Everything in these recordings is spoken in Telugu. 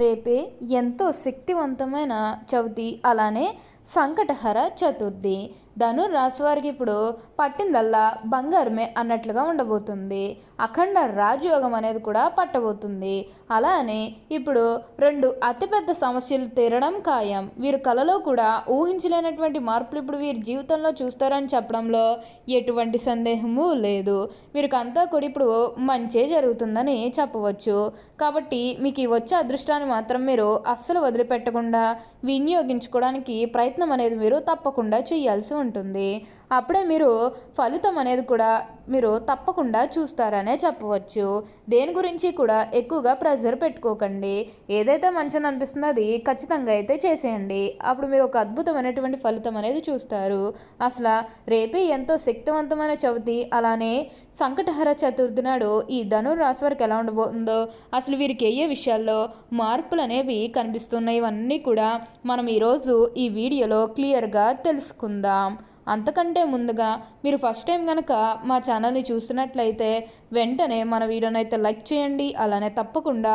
రేపే ఎంతో శక్తివంతమైన చవితి అలానే సంకటహర చతుర్థి. ధను రాశి వారికి ఇప్పుడు పట్టిందల్లా బంగారమే అన్నట్లుగా ఉండబోతుంది. అఖండ రాజయోగం అనేది కూడా పట్టబోతుంది. అలానే ఇప్పుడు రెండు అతిపెద్ద సమస్యలు తీరడం ఖాయం. వీరు కలలో కూడా ఊహించలేనటువంటి మార్పులు ఇప్పుడు వీరి జీవితంలో చూస్తారని చెప్పడంలో ఎటువంటి సందేహము లేదు. వీరికంతా కూడా ఇప్పుడు మంచే జరుగుతుందని చెప్పవచ్చు. కాబట్టి మీకు ఈ వచ్చే అదృష్టాన్ని మాత్రం మీరు అస్సలు వదిలిపెట్టకుండా వినియోగించుకోవడానికి ప్రయత్నం అనేది మీరు తప్పకుండా చేయాల్సి ఉంటుంది. ఉంటుంది. అప్పుడే మీరు ఫలితం అనేది కూడా మీరు తప్పకుండా చూస్తారనే చెప్పవచ్చు. దేని గురించి కూడా ఎక్కువగా ప్రెజర్ పెట్టుకోకండి. ఏదైతే మంచిని అనిపిస్తుందో అది ఖచ్చితంగా అయితే చేసేయండి. అప్పుడు మీరు ఒక అద్భుతమైనటువంటి ఫలితం అనేది చూస్తారు. అసలు రేపే ఎంతో శక్తివంతమైన చవితి అలానే సంకటహర చతుర్థి నాడు ఈ ధనుర్ రాశి వారికి ఎలా ఉండబోతుందో అసలు వీరికి ఏ విషయాల్లో మార్పులు అనేవి కనిపిస్తున్నాయి ఇవన్నీ కూడా మనం ఈరోజు ఈ వీడియోలో క్లియర్గా తెలుసుకుందాం. అంతకంటే ముందుగా మీరు ఫస్ట్ టైం కనుక మా ఛానల్ని చూస్తున్నట్లయితే వెంటనే మన వీడియోని అయితే లైక్ చేయండి అలానే తప్పకుండా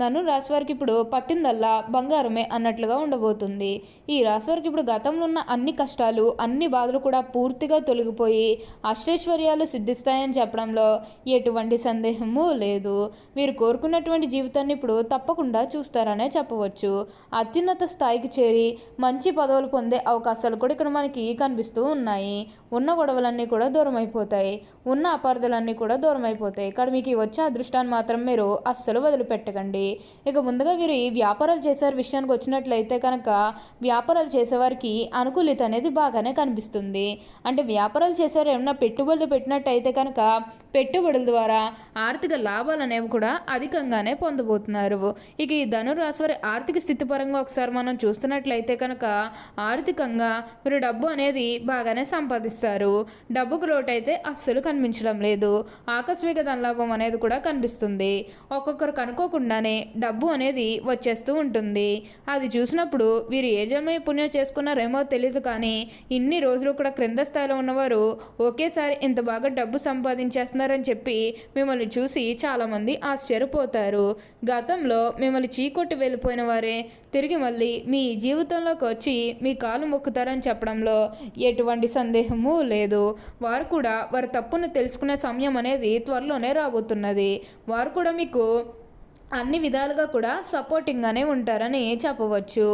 ధను రాశివారికి ఇప్పుడు పట్టిందల్లా బంగారమే అన్నట్లుగా ఉండబోతుంది. ఈ రాశి వారికి ఇప్పుడు గతంలో ఉన్న అన్ని కష్టాలు అన్ని బాధలు కూడా పూర్తిగా తొలగిపోయి అష్టైశ్వర్యాలు సిద్ధిస్తాయని చెప్పడంలో ఎటువంటి సందేహము లేదు. వీరు కోరుకున్నటువంటి జీవితాన్ని ఇప్పుడు తప్పకుండా చూస్తారనే చెప్పవచ్చు. అత్యున్నత స్థాయికి చేరి మంచి పదవులు పొందే అవకాశాలు కూడా ఇక్కడ మనకి కనిపిస్తూ ఉన్నాయి. ఉన్న గొడవలన్నీ కూడా దూరం అయిపోతాయి ఉన్న అపార్థులన్నీ కూడా దూరం అయిపోతాయి ఇక్కడ మీకు వచ్చే అదృష్టాన్ని మాత్రం మీరు అస్సలు వదిలిపెట్టకండి. ఇక ముందుగా వీరు ఈ వ్యాపారాలు చేసే విషయానికి వచ్చినట్లయితే కనుక వ్యాపారాలు చేసేవారికి అనుకూలిత అనేది బాగానే కనిపిస్తుంది. అంటే వ్యాపారాలు చేసేవారు ఏమైనా పెట్టుబడులు పెట్టినట్టయితే కనుక పెట్టుబడుల ద్వారా ఆర్థిక లాభాలు అనేవి కూడా అధికంగానే పొందబోతున్నారు. ఇక ఈ ధనురాశి వారి ఆర్థిక స్థితి పరంగా ఒకసారి మనం చూస్తున్నట్లయితే కనుక ఆర్థికంగా వీరు డబ్బు అనేది బాగానే సంపాదిస్తారు. డబ్బుకు లోటు అయితే అస్సలు కనిపించడం లేదు. ఆకస్మిక ధనలాభం అనేది కూడా కనిపిస్తుంది. ఒక్కొక్కరికి అనుకోకుండానే డబ్బు అనేది వచ్చేస్తూ ఉంటుంది. అది చూసినప్పుడు వీరు ఏ జన్మ పుణ్యం చేసుకున్నారేమో తెలియదు కానీ ఇన్ని రోజులు కూడా క్రింద స్థాయిలో ఉన్నవారు ఒకేసారి ఇంత బాగా డబ్బు సంపాదించేస్తున్నారని చెప్పి మిమ్మల్ని చూసి చాలామంది ఆశ్చర్యపోతారు. గతంలో మిమ్మల్ని చీకొట్టి వెళ్ళిపోయిన వారే తిరిగి మళ్ళీ మీ జీవితంలోకి వచ్చి మీ కాలు మొక్కుతారని చెప్పడంలో ఎటువంటి సందేహము లేదు. వారు కూడా వారి తప్పును తెలుసుకునే సమయం అనేది త్వరలోనే రాబోతున్నది. వారు కూడా మీకు అన్ని విధాలుగా కూడా సపోర్టింగ్గానే ఉంటారని చెప్పవచ్చు.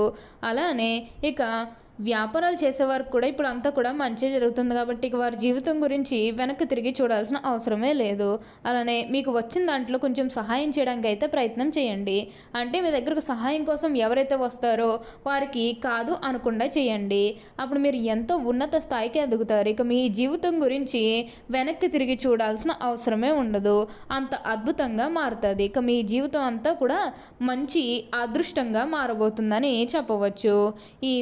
అలానే ఇక వ్యాపారాలు చేసేవారు కూడా ఇప్పుడు అంతా కూడా మంచి జరుగుతుంది కాబట్టి ఇక వారి జీవితం గురించి వెనక్కి తిరిగి చూడాల్సిన అవసరమే లేదు. అలానే మీకు వచ్చిన దాంట్లో కొంచెం సహాయం చేయడానికి అయితే ప్రయత్నం చేయండి. అంటే మీ దగ్గరకు సహాయం కోసం ఎవరైతే వస్తారో వారికి కాదు అనకుండా చేయండి. అప్పుడు మీరు ఎంతో ఉన్నత స్థాయికి ఎదుగుతారు. ఇక మీ జీవితం గురించి వెనక్కి తిరిగి చూడాల్సిన అవసరమే ఉండదు. అంత అద్భుతంగా మారుతుంది. ఇక మీ జీవితం అంతా కూడా మంచి అదృష్టంగా మారబోతుందని చెప్పవచ్చు. ఈ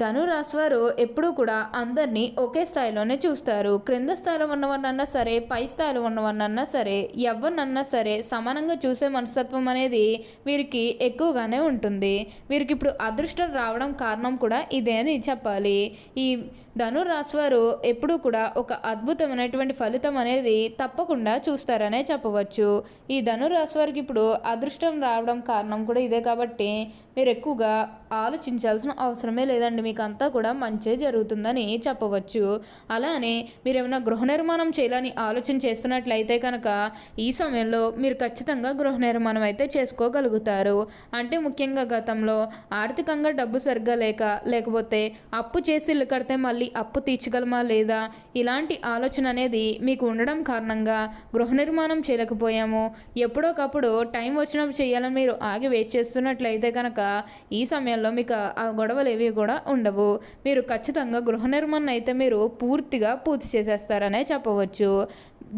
ధనురాశి వారు ఎప్పుడూ కూడా అందరినీ ఒకే స్థాయిలోనే చూస్తారు. క్రింద స్థాయిలో ఉన్నవన్నన్నా సరే పై స్థాయిలో ఉన్నవన్నన్నా సరే ఎవరినన్నా సరే సమానంగా చూసే మనస్తత్వం అనేది వీరికి ఎక్కువగానే ఉంటుంది. వీరికి ఇప్పుడు అదృష్టం రావడం కారణం కూడా ఇదే అని చెప్పాలి. ఈ ధనురాశి వారు ఎప్పుడూ కూడా ఒక అద్భుతమైనటువంటి ఫలితం అనేది తప్పకుండా చూస్తారనే చెప్పవచ్చు. ఈ ధనురాశి వారికి ఇప్పుడు అదృష్టం రావడం కారణం కూడా ఇదే కాబట్టి మీరు ఎక్కువగా ఆలోచించాల్సిన అవసరమే లేదండి మీకు అంతా కూడా మంచి జరుగుతుందని చెప్పవచ్చు. అలానే మీరు ఏమైనా గృహ నిర్మాణం చేయాలని ఆలోచన చేస్తున్నట్లయితే కనుక ఈ సమయంలో మీరు ఖచ్చితంగా గృహ నిర్మాణం అయితే చేసుకోగలుగుతారు. అంటే ముఖ్యంగా గతంలో ఆర్థికంగా డబ్బు సరిగ్గా లేక లేకపోతే అప్పు చేసి ఇల్లు కడితే మళ్ళీ అప్పు తీర్చగలమా లేదా ఇలాంటి ఆలోచన అనేది మీకు ఉండడం కారణంగా గృహ నిర్మాణం చేయలేకపోయాము. ఎప్పుడోకప్పుడు టైం వచ్చినప్పుడు చేయాలని మీరు ఆగి వెయిట్ చేస్తున్నట్లయితే కనుక ఈ సమయంలో మీకు ఆ గొడవలు ఏవి కూడా ఉండవు. మీరు ఖచ్చితంగా గృహ నిర్మాణం అయితే మీరు పూర్తిగా పూర్తి చేసేస్తారనే చెప్పవచ్చు.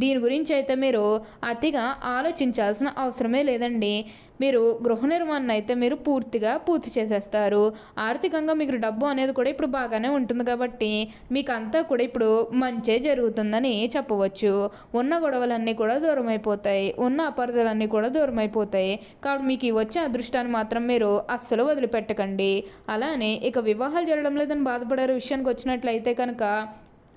దీని గురించి అయితే మీరు అతిగా ఆలోచించాల్సిన అవసరమే లేదండి. మీరు గృహ నిర్మాణం అయితే మీరు పూర్తిగా పూర్తి చేసేస్తారు. ఆర్థికంగా మీకు డబ్బు అనేది కూడా ఇప్పుడు బాగానే ఉంటుంది కాబట్టి మీకు అంతా కూడా ఇప్పుడు మంచే జరుగుతుందని చెప్పవచ్చు. ఉన్న గొడవలన్నీ కూడా దూరం అయిపోతాయి. ఉన్న అపార్థాలన్నీ కూడా దూరం అయిపోతాయి. కాబట్టి మీకు వచ్చే అదృష్టాన్ని మాత్రం మీరు అస్సలు వదిలిపెట్టకండి. అలానే ఇక వివాహాలు జరగడం లేదని బాధపడారు విషయానికి వచ్చినట్లయితే కనుక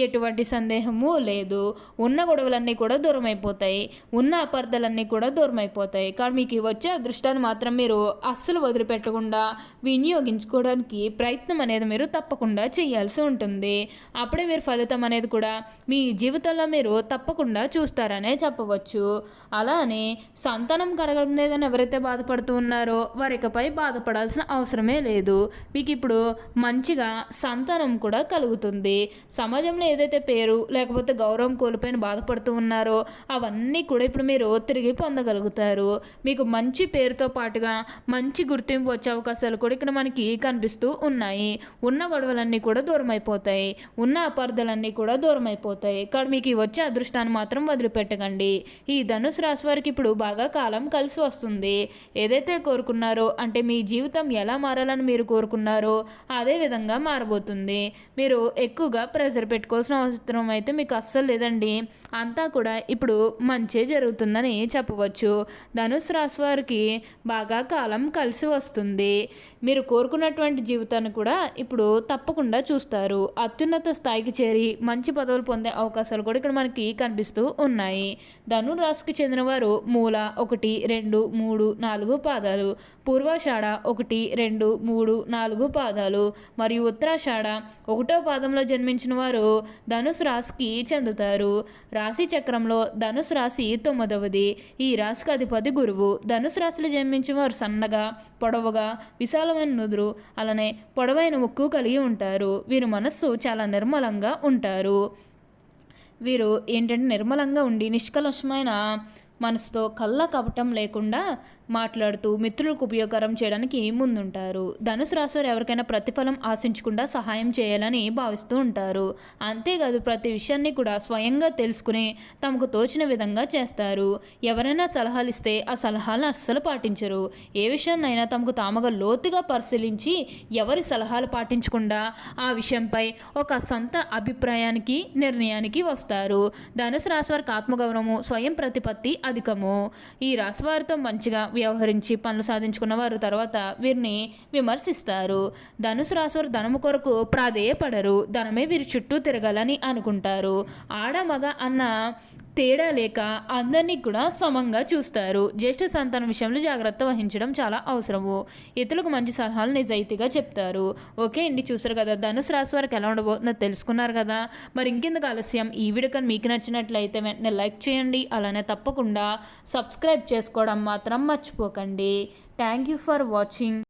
ఎటువంటి సందేహము లేదు. ఉన్న గొడవలన్నీ కూడా దూరం అయిపోతాయి ఉన్న అపార్థాలన్నీ కూడా దూరం అయిపోతాయి కానీ మీకు వచ్చే అదృష్టాన్ని మాత్రం మీరు అస్సలు వదిలిపెట్టకుండా వినియోగించుకోవడానికి ప్రయత్నం అనేది మీరు తప్పకుండా చేయాల్సి ఉంటుంది. అప్పుడే మీరు ఫలితం అనేది కూడా మీ జీవితంలో మీరు తప్పకుండా చూస్తారనే చెప్పవచ్చు. అలానే సంతానం కలగడం లేదని ఎవరైతే బాధపడుతూ ఉన్నారో వారికపై బాధపడాల్సిన అవసరమే లేదు. మీకు ఇప్పుడు మంచిగా సంతానం కూడా కలుగుతుంది. సమాజంలో ఏదైతే పేరు లేకపోతే గౌరవం కోల్పోయిన బాధపడుతూ ఉన్నారో అవన్నీ కూడా ఇప్పుడు మీరు తిరిగి పొందగలుగుతారు. మీకు మంచి పేరుతో పాటుగా మంచి గుర్తింపు వచ్చే అవకాశాలు కూడా ఇక్కడ మనకి కనిపిస్తూ ఉన్నాయి. ఉన్న గొడవలన్నీ కూడా దూరం అయిపోతాయి ఉన్న అపార్థాలన్నీ కూడా దూరం అయిపోతాయి ఇక్కడ మీకు వచ్చే అదృష్టాన్ని మాత్రం వదిలిపెట్టకండి. ఈ ధనుసు రాశి వారికి ఇప్పుడు బాగా కాలం కలిసి వస్తుంది. ఏదైతే కోరుకున్నారో అంటే మీ జీవితం ఎలా మారాలని మీరు కోరుకున్నారో అదే విధంగా మారబోతుంది. మీరు ఎక్కువగా ప్రెజర్ పెట్టుకోవాల్సిన అవసరం అయితే మీకు అస్సలు లేదండి. అంతా కూడా ఇప్పుడు మంచే జరుగుతుందని చెప్పవచ్చు. ధనుసు రాశి వారికి బాగా కాలం కలిసి వస్తుంది. మీరు కోరుకున్నటువంటి జీవితాన్ని కూడా ఇప్పుడు తప్పకుండా చూస్తారు. అత్యున్నత స్థాయికి చేరి మంచి పదవులు పొందే అవకాశాలు కూడా ఇక్కడ మనకి కనిపిస్తూ ఉన్నాయి. ధను రాశికి చెందిన వారు మూల ఒకటి రెండు మూడు నాలుగు పాదాలు. పూర్వాషాఢ ఒకటి రెండు మూడు నాలుగు పాదాలు. మరియు ఉత్తరాషాఢ ఒకటో పాదంలో జన్మించిన వారు ధనుసు రాశికి చెందుతారు. రాశి చక్రంలో ధనుసు రాశి తొమ్మిదవది. ఈ రాశికి అధిపతి గురువు. ధనుసు రాశిలో జన్మించిన వారు సన్నగా పొడవుగా విశాలమైన నుదురు అలానే పొడవైన ముక్కు కలిగి ఉంటారు. వీరి మనస్సు చాలా నిర్మలంగా ఉంటారు. వీరు ఏంటంటే నిర్మలంగా ఉండి నిష్కలషమైన మనసుతో కళ్ళ కపటం లేకుండా మాట్లాడుతూ మిత్రులకు ఉపయోగకరం చేయడానికి ముందుంటారు. ధనుసు రాశివారు ఎవరికైనా ప్రతిఫలం ఆశించకుండా సహాయం చేయాలని భావిస్తూ ఉంటారు. అంతేకాదు ప్రతి విషయాన్ని కూడా స్వయంగా తెలుసుకుని తమకు తోచిన విధంగా చేస్తారు. ఎవరైనా సలహాలు ఇస్తే ఆ సలహాలను అస్సలు పాటించరు. ఏ విషయాన్నైనా తమకు తాముగా లోతుగా పరిశీలించి ఎవరి సలహాలు పాటించకుండా ఆ విషయంపై ఒక సొంత అభిప్రాయానికి నిర్ణయానికి వస్తారు. ధనుసు రాశి వారికి ఆత్మగౌరవము స్వయం ప్రతిపత్తి అధికము ఈ రాశి వారితో మంచిగా వ్యవహరించి పనులు సాధించుకున్న వారు తర్వాత వీరిని విమర్శిస్తారు. ధనుసు రాశి వారు ధనము కొరకు ప్రాధేయపడరు. ధనమే వీరి చుట్టూ తిరగాలని అనుకుంటారు. ఆడ మగ అన్న తేడా లేక అందరినీ కూడా సమంగా చూస్తారు. జ్యేష్ఠ సంతానం విషయంలో జాగ్రత్త వహించడం చాలా అవసరము. ఇతరులకు మంచి సలహాలు నిజాయితీగా చెప్తారు. ఓకే అండి చూసారు కదా ధనుసు రాశి వారికి ఎలా ఉండబోతుందో తెలుసుకున్నారు కదా. మరి ఇంకెందుకు ఆలస్యం? ఈ వీడియో మీకు నచ్చినట్లయితే వెంటనే లైక్ చేయండి. అలానే తప్పకుండా సబ్స్క్రైబ్ చేసుకోవడం మాత్రం మర్చిపోకండి. Thank you for watching.